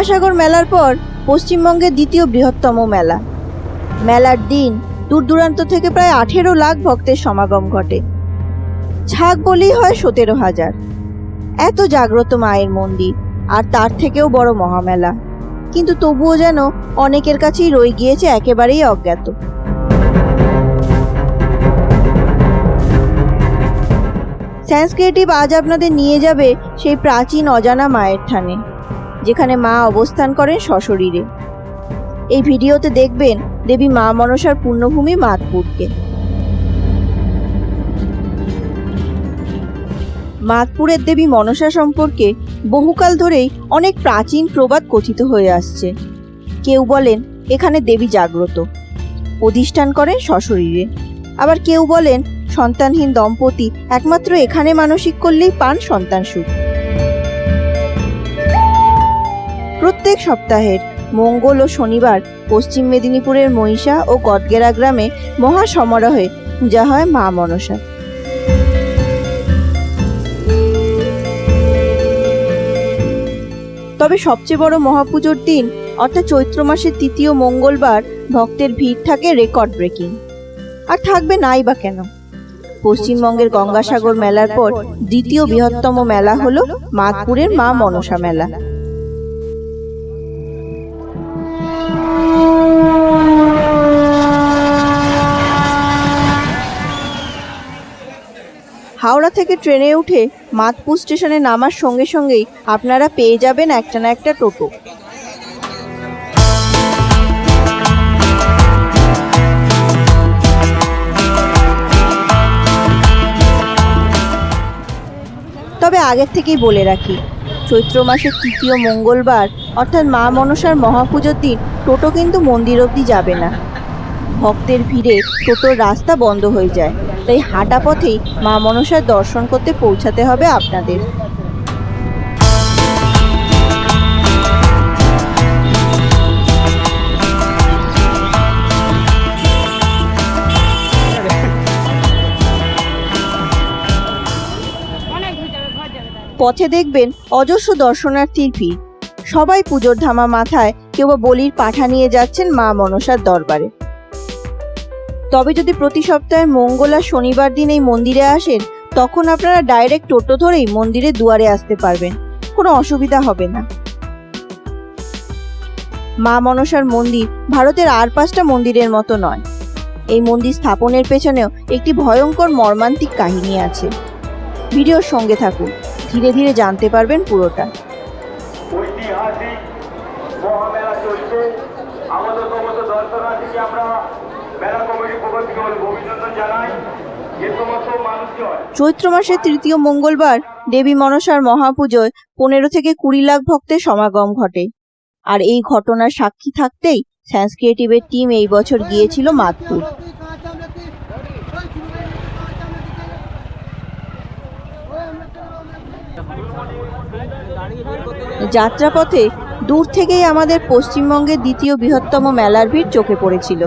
গঙ্গাসাগর মেলার পর পশ্চিমবঙ্গের দ্বিতীয় বৃহত্তম মেলা। মেলার দিন দূর দূরান্ত থেকে প্রায় আঠেরো লাখ ভক্তের সমাগম ঘটে। ছাগ বলেই হয় সতেরো হাজার। এত জাগ্রত মায়ের মন্দির, আর তার থেকেও বড় মহামেলা। কিন্তু তবুও যেন অনেকের কাছেই রয়ে গিয়েছে একেবারেই অজ্ঞাত। সায়েন্স ক্রিয়েটিভ আজ আপনাদের নিয়ে যাবে সেই প্রাচীন অজানা মায়ের থানে। যেখানে মা অবস্থান করেন সশরীরে। এই ভিডিওতে দেখবেন দেবী মা মনসার পূর্ণভূমি মাতপুরকে। মাতপুরের দেবী মনসা সম্পর্কে বহুকাল ধরেই অনেক প্রাচীন প্রবাদ কথিত হয়ে আসছে। কেউ বলেন এখানে দেবী জাগ্রত। অধিষ্ঠান করেন সশরীরে। আবার কেউ বলেন সন্তানহীন দম্পতি একমাত্র এখানে মানসিক করলেই পান সন্তান সুখ প্রত্যেক সপ্তাহের মঙ্গল ও শনিবার পশ্চিম মেদিনীপুরের মহিষা ও গদগেরা গ্রামে মহা সমারোহে পূজা হয় মা মনসা। তবে সবচেয়ে বড় মহাপুজোর দিন অর্থাৎ চৈত্র মাসের তৃতীয় মঙ্গলবার ভক্তের ভিড় থাকে রেকর্ড ব্রেকিং। আর থাকবে নাই বা কেন? পশ্চিমবঙ্গের গঙ্গাসাগর মেলার পর দ্বিতীয় বৃহত্তম মেলা হলো মাতপুরের মা মনসা মেলা। হাওড়া থেকে ট্রেনে উঠে মাতপুর স্টেশনে নামার সঙ্গে সঙ্গেই আপনারা পেয়ে যাবেন একটা না একটা টোটো। তবে আগের থেকেই বলে রাখি, চৈত্র মাসের তৃতীয় মঙ্গলবার অর্থাৎ মা মনসার মহাপুজোর দিন টোটো কিন্তু মন্দির অবধি যাবে না। ভক্তের ভিড়ে টোটোর রাস্তা বন্ধ হয়ে যায়। তাই হাঁটা পথেই মা মনসার দর্শন করতে পৌঁছাতে হবে আপনাদের। পথে দেখবেন অজস্র দর্শনার্থীর ভিড়। সবাই পুজোর ধামা মাথায় কেউ বলির পাঠা নিয়ে যাচ্ছেন মা মনসার দরবারে। তবে যদি প্রতি সপ্তাহে মঙ্গল আর শনিবার দিন এই মন্দিরে আসেন, তখন আপনারা ডাইরেক্ট টোটো ধরেই মন্দিরের দুয়ারে আসতে পারবেন। কোনো অসুবিধা হবে না। মা মনসার মন্দির ভারতের আর পাঁচটা মন্দিরের মতো নয়। এই মন্দির স্থাপনের পেছনেও একটি ভয়ঙ্কর মর্মান্তিক কাহিনী আছে। ভিডিওর সঙ্গে থাকুন, ধীরে ধীরে জানতে পারবেন পুরোটা। ঐতিহাসিক মহামেলা চলছে। আমাদের সমস্ত দর্শনার্থীকে আমরা চৈত্র মাসের তৃতীয় মঙ্গলবার দেবী মনসার মহাপুজোয় পনেরো থেকে কুড়ি লাখ ভক্তের সমাগম ঘটে। আর এই ঘটনার সাক্ষী থাকতেই সায়েন্স ক্রিয়েটিভের টিম এই বছর গিয়েছিল মাতপুর। যাত্রাপথে দূর থেকেই আমাদের পশ্চিমবঙ্গের দ্বিতীয় বৃহত্তম মেলার ভিড় চোখে পড়েছিল।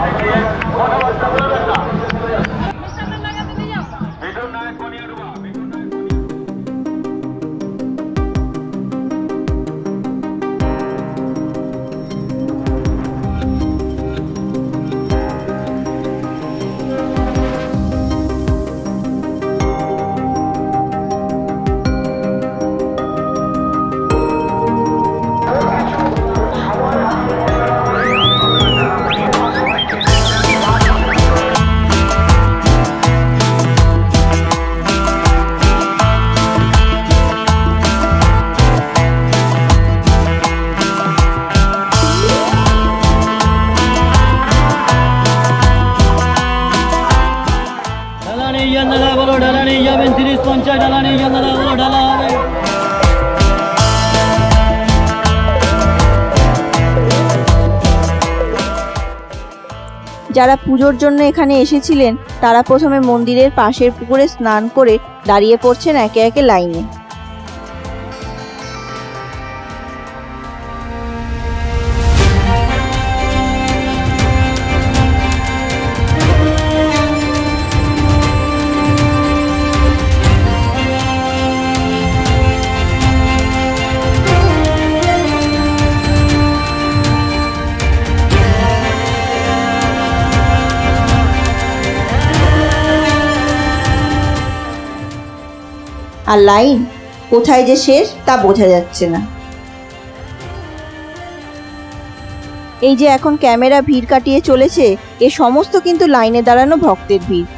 Ahí está. যারা পুজোর জন্য এখানে এসেছিলেন, তারা প্রথমে মন্দিরের পাশের পুকুরে স্নান করে দাঁড়িয়ে পড়ছেন একে একে লাইনে। আর লাইন কোথায় যে শেষ তা বোঝা যাচ্ছে না। এই যে এখন ক্যামেরা ভিড় কাটিয়ে চলেছে, এ সমস্ত কিন্তু লাইনে দাঁড়ানো ভক্তের ভিড়।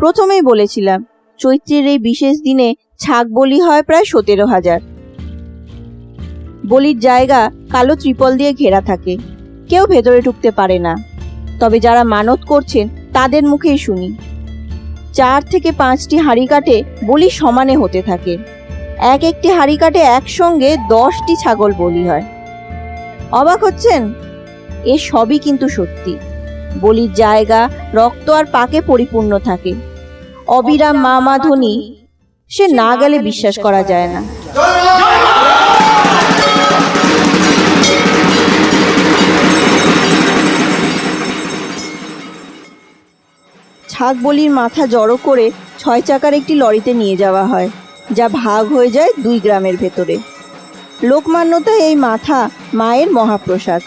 প্রথমেই বলেছিলাম, চৈত্রের এই বিশেষ দিনে ছাগ বলি হয় প্রায় সতেরো হাজার। বলির জায়গা কালো ত্রিপল দিয়ে ঘেরা থাকে। কেউ ভেতরে ঢুকতে পারে না। তবে যারা মানত করছেন, তাদের মুখেই শুনি। চার থেকে পাঁচটি হাঁড়ি কাটে বলি সমানে হতে থাকে। এক একটি হাঁড়ি কাটে একসঙ্গে দশটি ছাগল বলি হয়। অবাক হচ্ছেন? এ সবই কিন্তু সত্যি। বলির জায়গা, রক্ত আর পাকে পরিপূর্ণ থাকে। অবিরাম মা মা ধ্বনি সে না গেলে বিশ্বাস করা যায় না। ছাগ বলির মাথা জড়ো করে ছয় চাকার একটি লরিতে নিয়ে যাওয়া হয় যা ভাগ হয়ে যায় দুই গ্রামের ভেতরে। লোকমান্যতায় এই মাথা মায়ের মহাপ্রসাদ।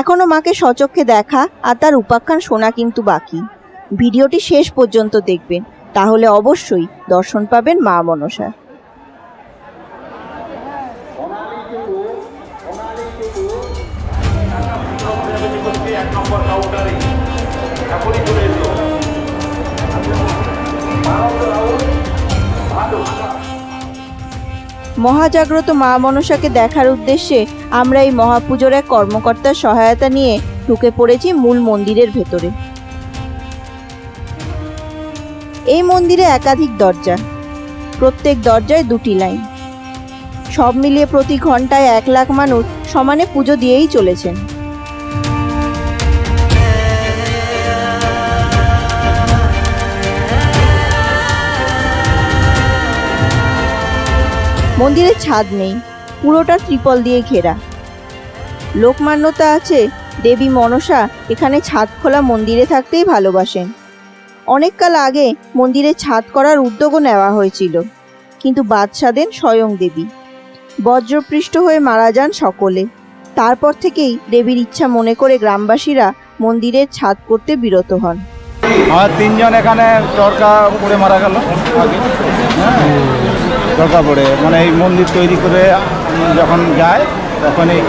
এখনও মাকে সচক্ষে দেখা আর তার উপাখ্যান শোনা কিন্তু বাকি। ভিডিওটি শেষ পর্যন্ত দেখবেন, তাহলে অবশ্যই দর্শন পাবেন মা মনসার এক মহাজাগ্রত মা মনসাকে দেখার উদ্দেশ্যে আমরা এই মহাপুজোর এক কর্মকর্তার সহায়তা নিয়ে ঢুকে পড়েছি মূল মন্দিরের ভেতরে। এই মন্দিরে একাধিক দরজা, প্রত্যেক দরজায় দুটি লাইন। সব মিলিয়ে প্রতি ঘন্টায় এক লাখ মানুষ সমানে পুজো দিয়েই চলেছেন। মন্দিরের ছাদ নেই, পুরোটা ত্রিপল দিয়ে ঘেরা। লোকমান্যতা আছে, দেবী মনসা এখানে ছাদ খোলা মন্দিরে থাকতেই ভালোবাসেন। অনেককাল আগে মন্দিরে ছাদ করার উদ্যোগও নেওয়া হয়েছিল, কিন্তু বাদশা দেন স্বয়ং দেবী। বজ্রপৃষ্ট হয়ে মারা যান সকলে। তারপর থেকেই দেবীর ইচ্ছা মনে করে গ্রামবাসীরা মন্দিরের ছাদ করতে বিরত হন। আমার তিনজন এখানে চরকা পড়ে মারা গেল। হ্যাঁ পড়ে। মানে এই মন্দির তৈরি করে যখন যায় তখনই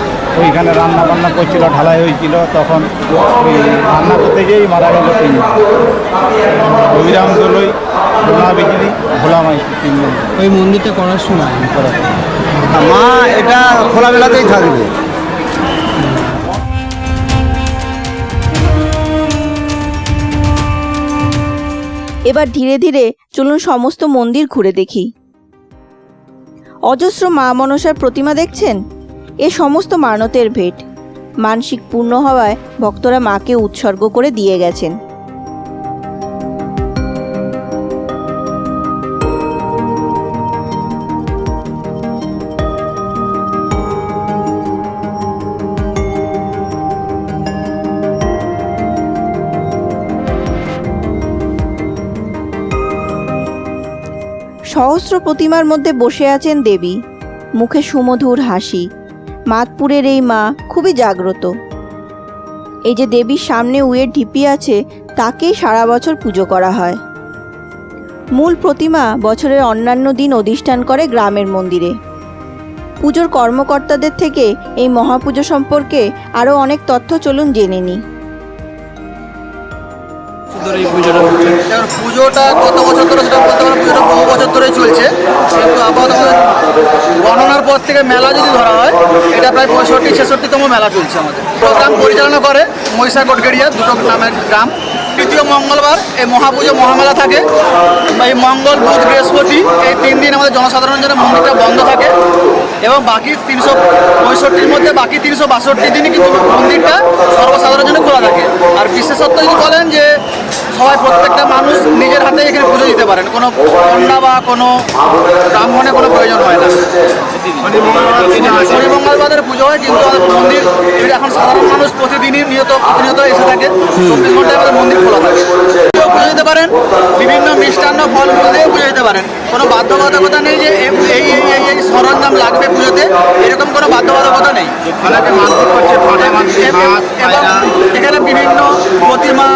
ওইখানে রান্না বান্না করছিল ঢালাই হয়েছিল তখন ওই রান্না করতে গিয়েই মারা গেল তিনজন। অবিরাম দোলই ভোলা বিজলি ভোলা মাইতি তিনজন। ওই মন্দিরটা করার সময়? মা এটা খোলামেলাতেই থাকবে। এবার ধীরে ধীরে চলুন সমস্ত মন্দির ঘুরে দেখি। অজস্র মা মনসার প্রতিমা দেখছেন? এ সমস্ত মানতের ভেট। মানসিক পূর্ণ হওয়ায় ভক্তরা মাকে উৎসর্গ করে দিয়ে গেছেন। সহস্র প্রতিমার মধ্যে বসে আছেন দেবী। মুখে সুমধুর হাসি। মাতপুরের এই মা খুবই জাগ্রত। এই যে দেবীর সামনে উয়ের ঢিপি আছে, তাকেই সারা বছর পুজো করা হয়। মূল প্রতিমা বছরের অন্যান্য দিন অধিষ্ঠান করে গ্রামের মন্দিরে। পুজোর কর্মকর্তাদের থেকে এই মহাপুজো সম্পর্কে আরও অনেক তথ্য চলুন জেনে নিই। এবার পুজোটা কত বছর ধরে সেটা বলতে পারব পুজোটা বহু বছর ধরেই চলছে। কিন্তু আপাতত গণনার পর থেকে মেলা যদি ধরা হয়, এটা প্রায় পঁয়ষট্টি, ছেষট্টিতম মেলা চলছে আমাদের। প্রোগ্রাম পরিচালনা করে মহিষা কোটগেড়িয়া, দুটো নামের গ্রাম। তৃতীয় মঙ্গলবার এই মহাপুজো, মহামেলা থাকে। বা এই মঙ্গল, বুধ, বৃহস্পতি, এই তিন দিন আমাদের জনসাধারণের জন্য মন্দিরটা বন্ধ থাকে। এবং বাকি তিনশো পঁয়ষট্টির মধ্যে বাকি তিনশো বাষট্টি দিনই কিন্তু মন্দিরটা সর্বসাধারণের জন্য খোলা থাকে। আর বিশেষত্ব যদি বলেন যে সবাই প্রত্যেকটা মানুষ নিজের হাতে এখানে পুজো দিতে পারেন। কোনো কন্যা বা কোনো ব্রাহ্মণে কোনো প্রয়োজন হয় না। শনি মঙ্গলবারের পুজো হয় কিন্তু আমাদের মন্দির এখন সাধারণ মানুষ প্রতিদিনই নিয়ত প্রতিনিয়ত এসে থাকে চব্বিশ ঘন্টায় আমাদের মন্দির খোলা থাকে। পুজো দিতে পারেন বিভিন্ন মিষ্টান্ন ফল মূল দিয়ে পুজো দিতে পারেন। কোনো বাধ্যবাধকতা নেই যে এই এই এই এই সরঞ্জাম লাগবে পুজোতে এরকম কোনো বাধ্যবাধকতা নেই। এখানে বিভিন্ন প্রতিমা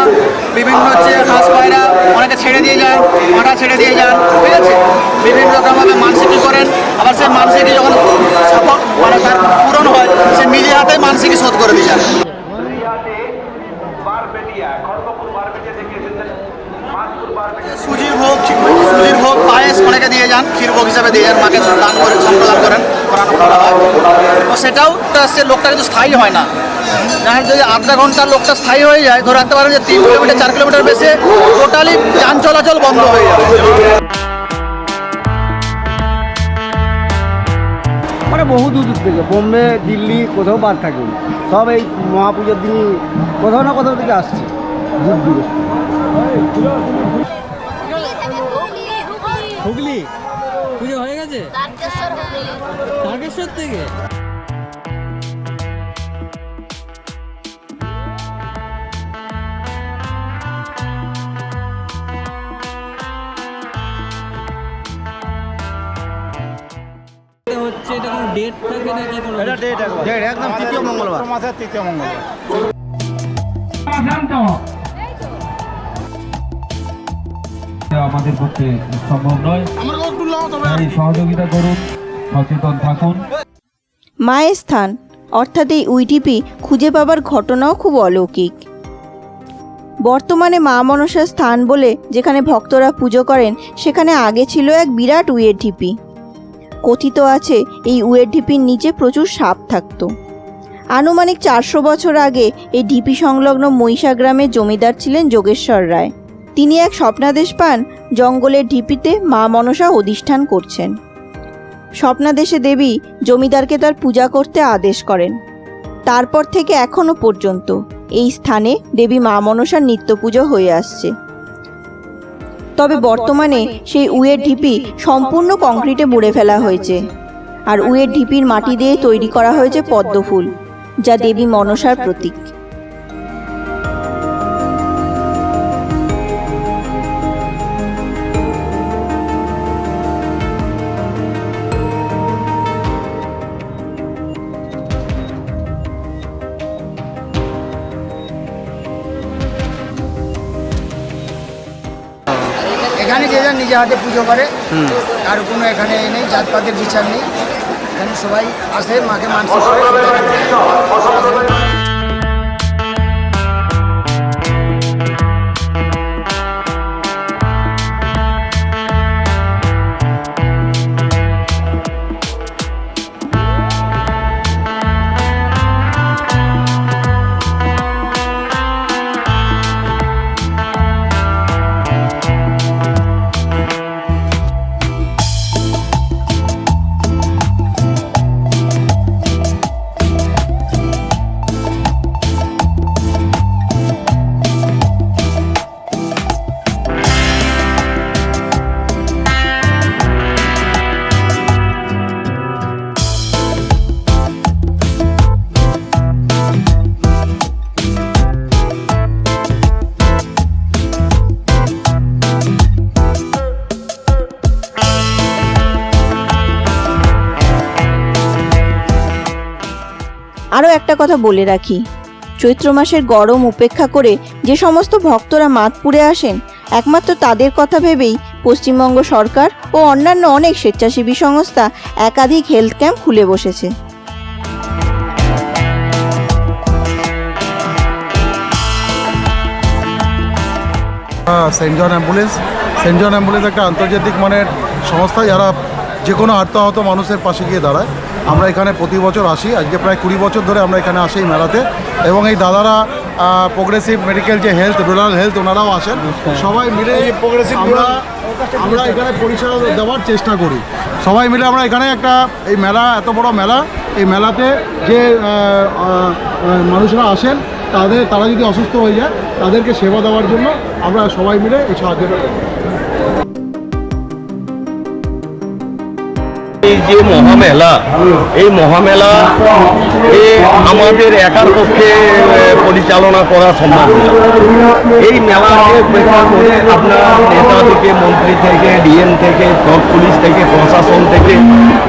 বিভিন্ন হচ্ছে হাঁস পায়রা, অনেকে ছেড়ে দিয়ে যায় পাঁঠা ছেড়ে দিয়ে যান, ঠিক আছে? বিভিন্ন রকমভাবে মানসিকই করেন, আবার সেই মানসিকই যখন মানে তার পূরণ হয়, সে নিজে হাতে মানসিকই শোধ করে দিয়ে যান সুজির ভোগ সুজির ভোগ, পায়েস অনেকে দিয়ে যান, ক্ষীর ভোগ হিসাবে দিয়ে যান, মাকে দান করে, সম্প্রদান করেন করা তো সেটাও সে লোকটা কিন্তু স্থায়ী হয় না। যার যদি আধা ঘণ্টা লোকটা স্থায়ী হয়ে যায় ধরে রাখতে পারেন যে তিন কিলোমিটার চার কিলোমিটার বেশি টোটালি যান চলাচল বন্ধ হয়ে যাবে। মানে বহু দূর দূর থেকে বোম্বে দিল্লি কোথাও বাদ থাকে সব এই মহাপুজোর দিনই কোথাও না কোথাও থেকে আসছে দূর দূরে। হুগলি। পুজো হয়ে গেছে? তারকেশ্বর তারকেশ্বর থেকে? ডেট থাকে নাকি কোনো এটা ডেট একদম তৃতীয় মঙ্গলবার। মাসের তৃতীয় মঙ্গলবার। আমাদের পক্ষে সম্ভব নয়। সহযোগিতা করুন সচেতন থাকুন। মায়ের স্থান অর্থাৎ এই উইটিপি খুঁজে পাবার ঘটনাও খুব অলৌকিক। বর্তমানে মা মনসার স্থান বলে যেখানে ভক্তরা পুজো করেন সেখানে আগে ছিল এক বিরাট উয়ের ঢিপি কথিত আছে, এই উয়ের ঢিপির নিচে প্রচুর সাপ থাকতো। আনুমানিক চারশো বছর আগে এই ঢিপি সংলগ্ন মহিষা গ্রামের জমিদার ছিলেন যোগেশ্বর রায়। তিনি এক স্বপ্নাদেশ পান, জঙ্গলের ঢিপিতে মা মনসা অধিষ্ঠান করছেন। স্বপ্নাদেশে দেবী জমিদারকে তার পূজা করতে আদেশ করেন। তারপর থেকে এখনও পর্যন্ত এই স্থানে দেবী মা মনসার নিত্য পুজো হয়ে আসছে। তবে বর্তমানে সেই উয়ের ঢিপি সম্পূর্ণ কংক্রিটে মুড়ে ফেলা হয়েছে। আর উয়ের ঢিপির মাটি দিয়ে তৈরি করা হয়েছে পদ্মফুল যা দেবী মনসার প্রতীক। নিজে হাতে পুজো করে আর কোনো এখানে এ নেই জাতপাতের বিচার নেই। এখানে সবাই আসে মাকে মানসিক করে। আরও একটা কথা বলে রাখি। চৈত্র মাসের গরম উপেক্ষা করে যে সমস্ত ভক্তরা মাতপুরে আসেন, একমাত্র তাদের কথা ভেবেই পশ্চিমবঙ্গ সরকার ও অন্যান্য অনেক স্বেচ্ছাসেবী সংস্থা একাধিক হেলথ ক্যাম্প খুলে বসেছে। Saint John ambulance Saint John ambulance একটা আন্তর্জাতিক মানের সংস্থা, যারা যে কোনো আত্মাহত মানুষের পাশে গিয়ে দাঁড়ায়। আমরা এখানে প্রতি বছর আসি। আজকে প্রায় কুড়ি বছর ধরে আমরা এখানে আসি এই মেলাতে। এবং এই দাদারা প্রোগ্রেসিভ মেডিকেল যে হেলথ রুরাল হেলথ ওনারাও আসেন। সবাই মিলে প্রোগ্রেসিভ আমরা আমরা এখানে পরিষেবা দেওয়ার চেষ্টা করি। সবাই মিলে আমরা এখানে একটা এই মেলা এত বড় মেলা এই মেলাতে যে মানুষরা আসেন তাদের তারা যদি অসুস্থ হয়ে যায় তাদেরকে সেবা দেওয়ার জন্য আমরা সবাই মিলে এই সাহায্যটা করি। যে মহামেলা, এই মহামেলা এ আমাদের একার পক্ষে পরিচালনা করা সম্ভব না। এই মেলাকে আপনার নেতা থেকে, মন্ত্রী থেকে, ডিএম থেকে, ব্লক পুলিশ থেকে, প্রশাসন থেকে,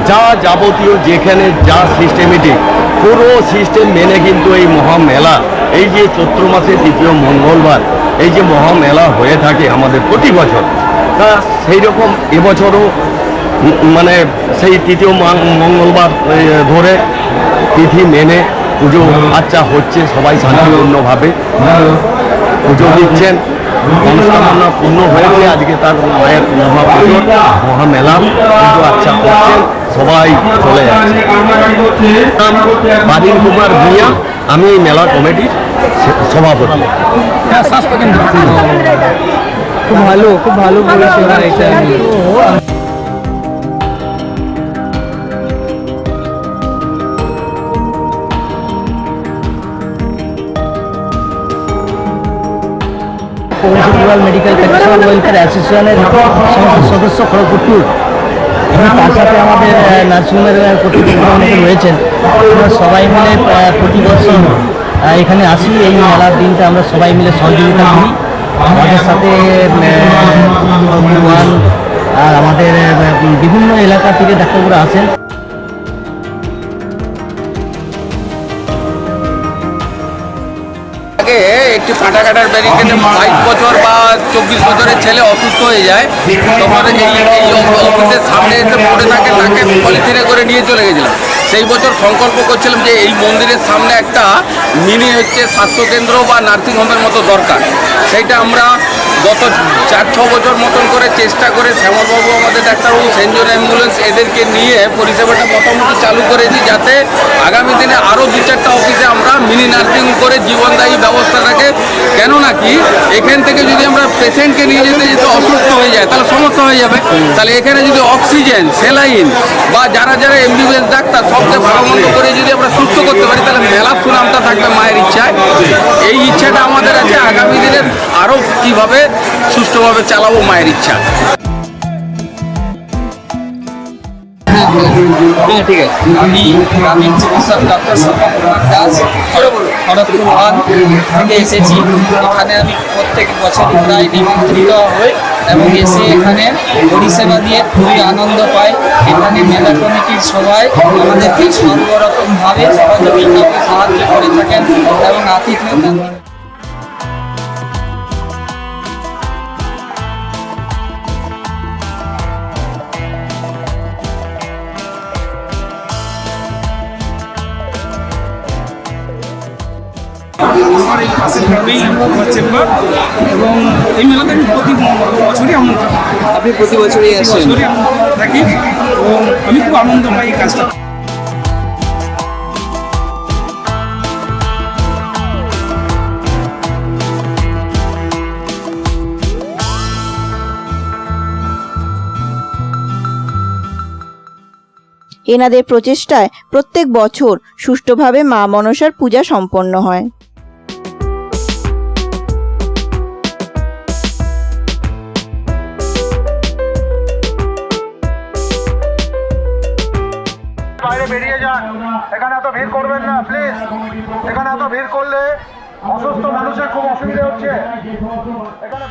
যা যাবতীয় যেখানে যা সিস্টেমেটিক পুরো সিস্টেম মেনে কিন্তু এই মহামেলা, এই যে চৈত্র মাসের তৃতীয় মঙ্গলবার, এই যে মহামেলা হয়ে থাকে আমাদের প্রতি বছর, তা সেই রকম এবছরও মানে সেই তৃতীয় মঙ্গলবার ধরে তিথি মেনে পুজো আচ্ছা হচ্ছে সবাই শান্তিপূর্ণভাবে পুজো দিচ্ছেন। মনস্কামনা পূর্ণ হয়েছে আজকে তার মায়ের মহাপুজো মহামেলা পুজো আচ্ছা করছেন সবাই চলে যাচ্ছে। বাদিন কুমার ভূঁইয়া আমি মেলা কমিটির সভাপতি। খুব ভালো খুব ভালো পরিষেবা এটা পৌরসভা মেডিকেল প্র্যাকটিশনার ওয়েলফেয়ার অ্যাসোসিয়েশনের সদস্য এবং তার সাথে আমাদের নার্সিংহোমের কর্তৃপক্ষ রয়েছেন। আমরা সবাই মিলে প্রতি বছর এখানে আসি। এই মেলার দিনটা আমরা সবাই মিলে সহযোগিতা করি। আমাদের সাথে আর আমাদের বিভিন্ন এলাকা থেকে ডাক্তারবাবুরা আসেন। একটি ফাটা কাটার ব্যারিকেডে বাইশ বছর বা চব্বিশ বছরের ছেলে অসুস্থ হয়ে যায়, তখন এই অফিসের সামনে এসে পড়ে থাকে, তাকে পলিথিনে করে নিয়ে চলে গেছিলাম। সেই বছর সংকল্প করছিলাম যে এই মন্দিরের সামনে একটা মিনি হচ্ছে স্বাস্থ্যকেন্দ্র বা নার্সিংহোমের মতো দরকার। সেইটা আমরা গত চার, ছ বছর মতন করে চেষ্টা করে শ্যামলবাবু আমাদের ডাক্তারবাবু জন অ্যাম্বুলেন্স এদেরকে নিয়ে পরিষেবাটা মোটামুটি চালু করেছি যাতে আগামী দিনে আরও দু চারটা অফিসে আমরা মিনি নার্সিং করে জীবনদায়ী ব্যবস্থাটাকে কেন নাকি এখান থেকে যদি আমরা পেশেন্টকে নিয়ে যেতে যেতে অসুস্থ হয়ে যায়, তাহলে সমস্যা হয়ে যাবে। তাহলে এখানে যদি অক্সিজেন সেলাইন বা যারা যারা এমবিবিএস ডাক্তার, সবকে ভালো মন্দ করে যদি আমরা সুস্থ করতে পারি, তাহলে মেলার সুনামটা থাকবে মায়ের ইচ্ছায়। এই ইচ্ছাটা আমাদের আছে। আগামী দিনে আরও কীভাবে সুষ্ঠুভাবে চালাবো মায়ের ইচ্ছা। হ্যাঁ আমি প্রত্যেক বছর প্রায় নিমন্ত্রিত এখানে পরিষেবা দিয়ে খুবই আনন্দ পাই। এখানে মেলা কমিটির সবাই আমাদেরকে সর্বরকমভাবে সহযোগিতা সাহায্য করে থাকেন এবং আতিথ্যতা পাশের আমার চেম্বার এবং এই মেলাতে আমি প্রতি বছরই আমরা আপনি প্রতি বছরই আসেন? বছরই আমরা থাকি এবং আমি খুব আনন্দ পাই এই কাজটা। এনাদের প্রচেষ্টায় প্রত্যেক বছর সুষ্ঠুভাবে মা মনসার পূজা সম্পন্ন হয়। মানুষের খুব অসুবিধা হচ্ছে। এখানে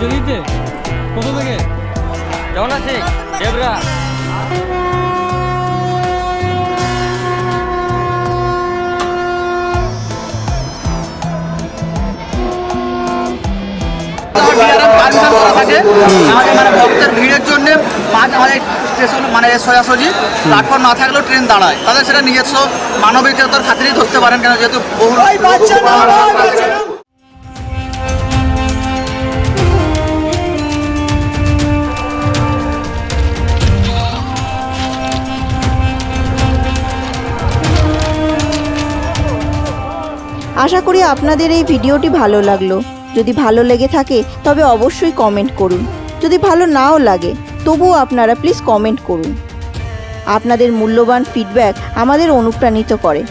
জড়িতে কোথা থেকে? কেমন আছে দেবরা। থাকে আমাদের মানে ভক্তের ভিড়ের জন্য মাঝ আমাদের স্টেশন মানে সোজাসুজি প্ল্যাটফর্ম না থাকলেও ট্রেন দাঁড়ায় তাদের সেটা নিজস্ব মানবিকতার খাতিরেই ধরতে পারেন কেন যেহেতু বহু আশা করি আপনাদের এই ভিডিওটি ভালো লাগল। যদি ভালো লেগে থাকে, তবে অবশ্যই কমেন্ট করুন। যদি ভালো নাও লাগে, তবুও আপনারা প্লিজ কমেন্ট করুন। আপনাদের মূল্যবান ফিডব্যাক আমাদের অনুপ্রাণিত করে।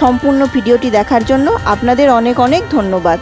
সম্পূর্ণ ভিডিওটি দেখার জন্য আপনাদের অনেক অনেক ধন্যবাদ।